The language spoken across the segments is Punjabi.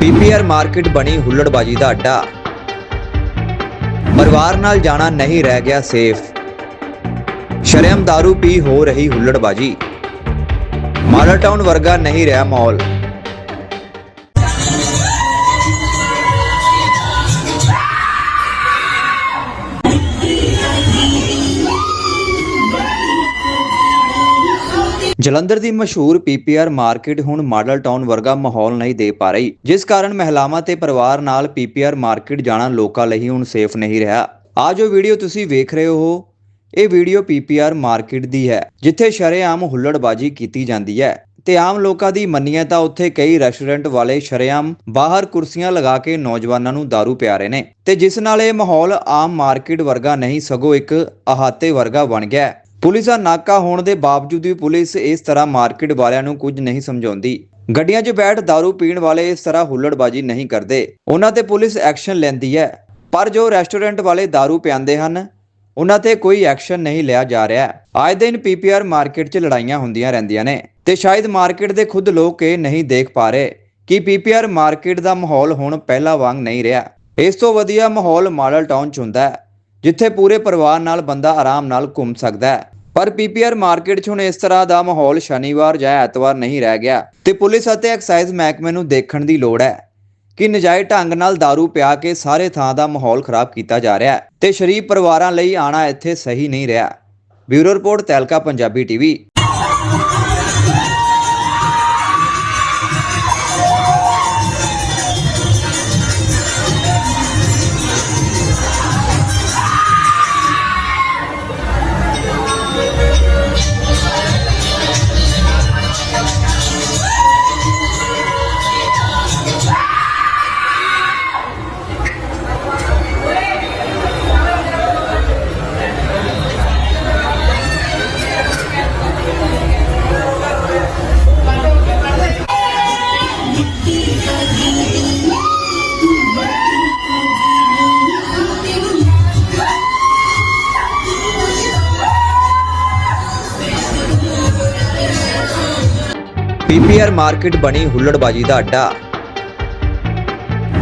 ਪੀਪੀਆਰ ਮਾਰਕੀਟ ਬਣੀ ਹੁੱਲੜਬਾਜੀ ਦਾ ਅੱਡਾ। ਪਰਿਵਾਰ ਨਾਲ ਜਾਣਾ ਨਹੀਂ ਰਹਿ ਗਿਆ ਸੇਫ। ਸ਼ਰਮ दारू ਪੀ ਹੋ ਰਹੀ ਹੁੱਲੜਬਾਜੀ। ਮਾਡਲ ਟਾਊਨ ਵਰਗਾ ਨਹੀਂ ਰਿਹਾ ਮਾਹੌਲ। ਜਲੰਧਰ ਦੀ ਮਸ਼ਹੂਰ ਪੀਪੀਆਰ ਮਾਰਕੀਟ ਹੁਣ ਮਾਡਲ ਟਾਊਨ ਵਰਗਾ ਮਾਹੌਲ ਨਹੀਂ ਦੇ ਪਾ ਰਹੀ, ਜਿਸ ਕਾਰਨ ਮਹਿਲਾਵਾਂ ਤੇ ਪਰਿਵਾਰ ਨਾਲ ਪੀਪੀਆਰ ਮਾਰਕੀਟ ਜਾਣਾ ਲੋਕਾਂ ਲਈ ਹੁਣ ਸੇਫ ਨਹੀਂ ਰਿਹਾ। ਆ ਜੋ ਵੀਡੀਓ ਤੁਸੀਂ ਵੇਖ ਰਹੇ ਹੋ। ਇਹ ਵੀਡੀਓ ਪੀਪੀਆਰ ਮਾਰਕੀਟ ਦੀ ਹੈ, ਜਿੱਥੇ ਸ਼ਰੇਆਮ ਹੁੱਲੜਬਾਜੀ ਕੀਤੀ ਜਾਂਦੀ ਹੈ। ਤੇ ਆਮ ਲੋਕਾਂ ਦੀ ਮੰਨੀਏ ਤਾਂ ਉੱਥੇ ਕਈ ਰੈਸਟੋਰੈਂਟ ਵਾਲੇ ਸ਼ਰੇਆਮ ਬਾਹਰ ਕੁਰਸੀਆਂ ਲਗਾ ਕੇ ਨੌਜਵਾਨਾਂ ਨੂੰ दारू ਪਿਆ ਰਹੇ ਨੇ। ਤੇ ਜਿਸ ਨਾਲ ਇਹ ਮਾਹੌਲ ਆਮ ਮਾਰਕੀਟ ਵਰਗਾ ਨਹੀਂ, ਸਗੋਂ ਇੱਕ ਅਹਾਤੇ ਵਰਗਾ ਬਣ ਗਿਆ। ਪੁਲਿਸ ਦਾ ਨਾਕਾ ਹੋਣ ਦੇ ਬਾਵਜੂਦ ਵੀ ਪੁਲਿਸ ਇਸ ਤਰ੍ਹਾਂ ਮਾਰਕੀਟ ਵਾਲਿਆਂ ਨੂੰ ਕੁਝ ਨਹੀਂ ਸਮਝਾਉਂਦੀ ਗੱਡੀਆਂ 'ਚ ਬੈਠ दारू ਪੀਣ ਵਾਲੇ ਇਸ ਤਰ੍ਹਾਂ ਹੁੱਲੜਬਾਜੀ ਨਹੀਂ ਕਰਦੇ ਉਹਨਾਂ ਤੇ ਪੁਲਿਸ ਐਕਸ਼ਨ ਲੈਂਦੀ ਹੈ ਪਰ ਜੋ ਰੈਸਟੋਰੈਂਟ ਵਾਲੇ दारू ਪਿਆਉਂਦੇ ਹਨ ਉਹਨਾਂ ਤੇ ਕੋਈ ਐਕਸ਼ਨ ਨਹੀਂ ਲਿਆ ਜਾ ਰਿਹਾ ਆਏ ਦਿਨ ਪੀਪੀਆਰ ਮਾਰਕੀਟ 'ਚ ਲੜਾਈਆਂ ਹੁੰਦੀਆਂ ਰਹਿੰਦੀਆਂ ਨੇ ਤੇ ਸ਼ਾਇਦ ਮਾਰਕੀਟ ਦੇ ਖੁਦ ਲੋਕ ਇਹ ਨਹੀਂ ਦੇਖ ਪਾ ਰਹੇ ਕਿ ਪੀਪੀਆਰ ਮਾਰਕੀਟ ਦਾ ਮਾਹੌਲ ਹੁਣ ਪਹਿਲਾਂ ਵਾਂਗ ਨਹੀਂ ਰਿਹਾ ਇਸ ਤੋਂ ਵਧੀਆ ਮਾਹੌਲ ਮਾਡਲ ਟਾਊਨ 'ਚ ਹੁੰਦਾ ਹੈ ਜਿੱਥੇ ਪੂਰੇ ਪਰਿਵਾਰ ਨਾਲ ਬੰਦਾ ਆਰਾਮ ਨਾਲ ਘੁੰਮ ਸਕਦਾ ਹੈ। ਪਰ ਪੀਪੀਆਰ ਮਾਰਕੀਟ 'ਚ ਹੁਣ ਇਸ ਤਰ੍ਹਾਂ ਦਾ ਮਾਹੌਲ ਸ਼ਨੀਵਾਰ ਜਾਂ ਐਤਵਾਰ ਨਹੀਂ ਰਹਿ ਗਿਆ ਤੇ ਪੁਲਿਸ ਅਤੇ ਐਕਸਾਈਜ਼ ਮਹਿਕਮੇ ਨੂੰ ਦੇਖਣ ਦੀ ਲੋੜ ਹੈ ਕਿ ਨਜਾਇਜ਼ ਢੰਗ ਨਾਲ दारू ਪਿਆ ਕੇ ਸਾਰੇ ਥਾਂ ਦਾ ਮਾਹੌਲ ਖਰਾਬ ਕੀਤਾ ਜਾ ਰਿਹਾ ਹੈ ਤੇ ਸ਼ਰੀਫ ਪਰਿਵਾਰਾਂ ਲਈ ਆਣਾ ਇੱਥੇ ਸਹੀ ਨਹੀਂ ਰਿਹਾ। ਬਿਊਰੋ ਰਿਪੋਰਟ ਤੈਲਕਾ, ਪੰਜਾਬੀ ਟੀਵੀ। ਪੀਪੀਆਰ ਮਾਰਕੀਟ ਬਣੀ ਹੁੱਲੜਬਾਜੀ ਦਾ ਅੱਡਾ।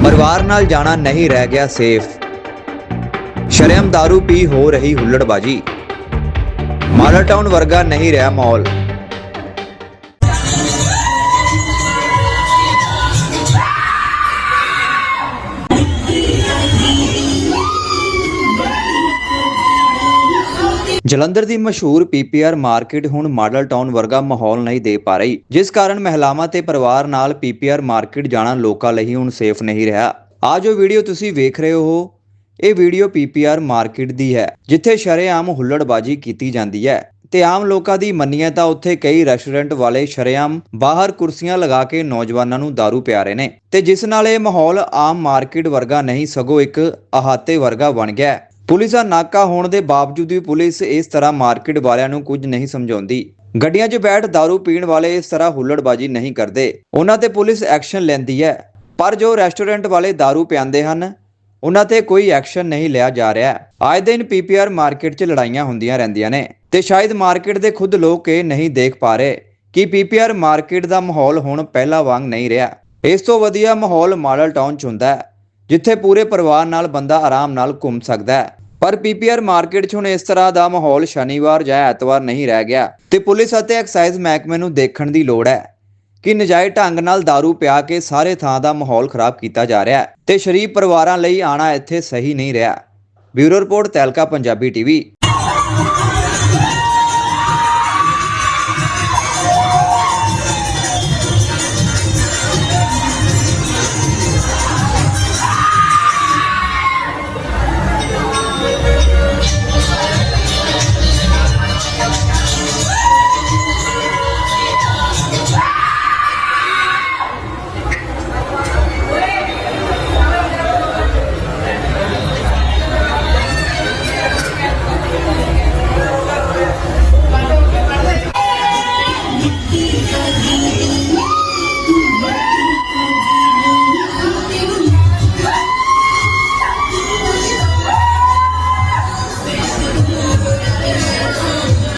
ਪਰਿਵਾਰ ਨਾਲ ਜਾਣਾ ਨਹੀਂ ਰਹਿ ਗਿਆ ਸੇਫ। ਸ਼ਰਮ दारू ਪੀ ਹੋ ਰਹੀ ਹੁੱਲੜਬਾਜੀ। ਮਾਡਲ ਟਾਊਨ ਵਰਗਾ ਨਹੀਂ ਰਿਹਾ ਮਾਹੌਲ। ਜਲੰਧਰ ਦੀ ਮਸ਼ਹੂਰ ਪੀਪੀਆਰ ਮਾਰਕੀਟ ਹੁਣ ਮਾਡਲ ਟਾਊਨ ਵਰਗਾ ਮਾਹੌਲ ਨਹੀਂ ਦੇ ਪਾ ਰਹੀ, ਜਿਸ ਕਾਰਨ ਮਹਿਲਾਵਾਂ ਤੇ ਪਰਿਵਾਰ ਨਾਲ ਪੀਪੀਆਰ ਮਾਰਕੀਟ ਜਾਣਾ ਲੋਕਾਂ ਲਈ ਹੁਣ ਸੇਫ ਨਹੀਂ ਰਿਹਾ। ਆ ਜੋ ਵੀਡੀਓ ਤੁਸੀਂ ਵੇਖ ਰਹੇ ਹੋ, ਇਹ ਵੀਡੀਓ ਪੀਪੀਆਰ ਮਾਰਕੀਟ ਦੀ ਹੈ, ਜਿੱਥੇ ਸ਼ਰੇਆਮ ਹੁੱਲੜਬਾਜੀ ਕੀਤੀ ਜਾਂਦੀ ਹੈ। ਤੇ ਆਮ ਲੋਕਾਂ ਦੀ ਮੰਨੀਏ ਤਾਂ ਉੱਥੇ ਕਈ ਰੈਸਟੋਰੈਂਟ ਵਾਲੇ ਸ਼ਰੇਆਮ ਬਾਹਰ ਕੁਰਸੀਆਂ ਲਗਾ ਕੇ ਨੌਜਵਾਨਾਂ ਨੂੰ दारू ਪਿਆ ਰਹੇ ਨੇ। ਤੇ ਜਿਸ ਨਾਲ ਇਹ ਮਾਹੌਲ ਆਮ ਮਾਰਕੀਟ ਵਰਗਾ ਨਹੀਂ, ਸਗੋਂ ਇੱਕ ਅਹਾਤੇ ਵਰਗਾ ਬਣ ਗਿਆ ਪੁਲਿਸ ਦਾ ਨਾਕਾ ਹੋਣ ਦੇ ਬਾਵਜੂਦ ਵੀ ਪੁਲਿਸ ਇਸ ਤਰ੍ਹਾਂ ਮਾਰਕੀਟ ਵਾਲਿਆਂ ਨੂੰ ਕੁਝ ਨਹੀਂ ਸਮਝਾਉਂਦੀ ਗੱਡੀਆਂ 'ਚ ਬੈਠ दारू ਪੀਣ ਵਾਲੇ ਇਸ ਤਰ੍ਹਾਂ ਹੁੱਲੜਬਾਜੀ ਨਹੀਂ ਕਰਦੇ ਉਹਨਾਂ ਤੇ ਪੁਲਿਸ ਐਕਸ਼ਨ ਲੈਂਦੀ ਹੈ ਪਰ ਜੋ ਰੈਸਟੋਰੈਂਟ ਵਾਲੇ दारू ਪਿਆਉਂਦੇ ਹਨ ਉਹਨਾਂ ਤੇ ਕੋਈ ਐਕਸ਼ਨ ਨਹੀਂ ਲਿਆ ਜਾ ਰਿਹਾ ਆਏ ਦਿਨ ਪੀਪੀਆਰ ਮਾਰਕੀਟ 'ਚ ਲੜਾਈਆਂ ਹੁੰਦੀਆਂ ਰਹਿੰਦੀਆਂ ਨੇ ਤੇ ਸ਼ਾਇਦ ਮਾਰਕੀਟ ਦੇ ਖੁਦ ਲੋਕ ਇਹ ਨਹੀਂ ਦੇਖ ਪਾ ਰਹੇ ਕਿ ਪੀਪੀਆਰ ਮਾਰਕੀਟ ਦਾ ਮਾਹੌਲ ਹੁਣ ਪਹਿਲਾਂ ਵਾਂਗ ਨਹੀਂ ਰਿਹਾ ਇਸ ਤੋਂ ਵਧੀਆ ਮਾਹੌਲ ਮਾਡਲ ਟਾਊਨ 'ਚ ਹੁੰਦਾ ਹੈ ਜਿੱਥੇ ਪੂਰੇ ਪਰਿਵਾਰ ਨਾਲ ਬੰਦਾ ਆਰਾਮ ਨਾਲ ਘੁੰਮ ਸਕਦਾ ਹੈ। ਪਰ ਪੀਪੀਆਰ ਮਾਰਕੀਟ 'ਚ ਹੁਣ ਇਸ ਤਰ੍ਹਾਂ ਦਾ ਮਾਹੌਲ ਸ਼ਨੀਵਾਰ ਜਾਂ ਐਤਵਾਰ ਨਹੀਂ ਰਹਿ ਗਿਆ ਤੇ ਪੁਲਿਸ ਅਤੇ ਐਕਸਾਈਜ਼ ਮਹਿਕਮੇ ਨੂੰ ਦੇਖਣ ਦੀ ਲੋੜ ਹੈ ਕਿ ਨਜਾਇਜ਼ ਢੰਗ ਨਾਲ दारू ਪਿਆ ਕੇ ਸਾਰੇ ਥਾਂ ਦਾ ਮਾਹੌਲ ਖਰਾਬ ਕੀਤਾ ਜਾ ਰਿਹਾ ਹੈ ਤੇ ਸ਼ਰੀਫ ਪਰਿਵਾਰਾਂ ਲਈ ਆਣਾ ਇੱਥੇ ਸਹੀ ਨਹੀਂ ਰਿਹਾ। ਬਿਊਰੋ ਰਿਪੋਰਟ ਤੈਲਕਾ ਪੰਜਾਬੀ ਟੀਵੀ।